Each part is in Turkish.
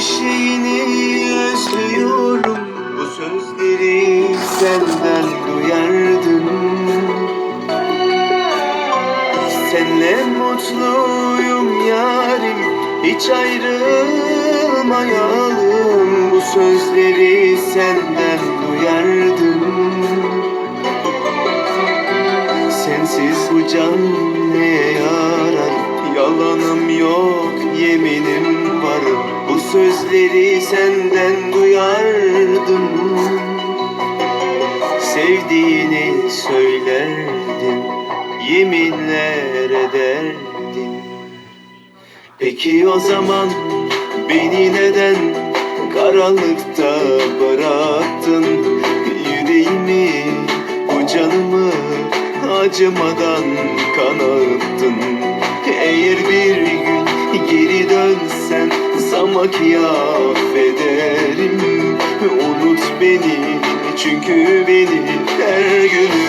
şeyini özlüyorum. Bu sözleri senden duyardım. Senle mutluyum yarim. Hiç ayrılmayalım. Bu sözleri senden duyardım. Sensiz bu can neye yarar? Yalanım yok yeminim var Bu sözleri senden duyardım. Sevdiğini söylerdin Yeminler ederdin Peki o zaman beni neden karanlıkta bıraktın? Yüreğimi, bu canımı acımadan kanattın. Eğer bir gün geri dönsen sanki affederim Unut beni çünkü beni her günümde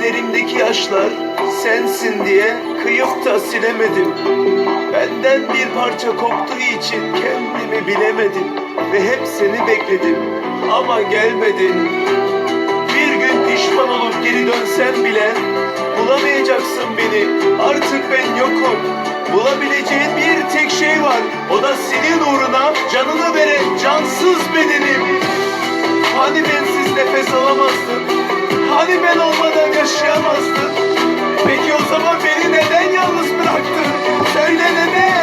Gözlerimdeki yaşlar sensin diye kıyıp da silemedim. Benden bir parça koptuğu için kendimi bilemedim Ve hep seni bekledim ama gelmedin. Bir gün pişman olup geri dönsem bile Bulamayacaksın beni. Artık ben yokum. Bulabileceğin bir tek şey var. O da senin uğruna canını veren cansız bedenim. Hani bensiz nefes alamazdın? Hani ben olmadan yaşayamazdın? Peki o zaman beni neden yalnız bıraktın? Söyle neden?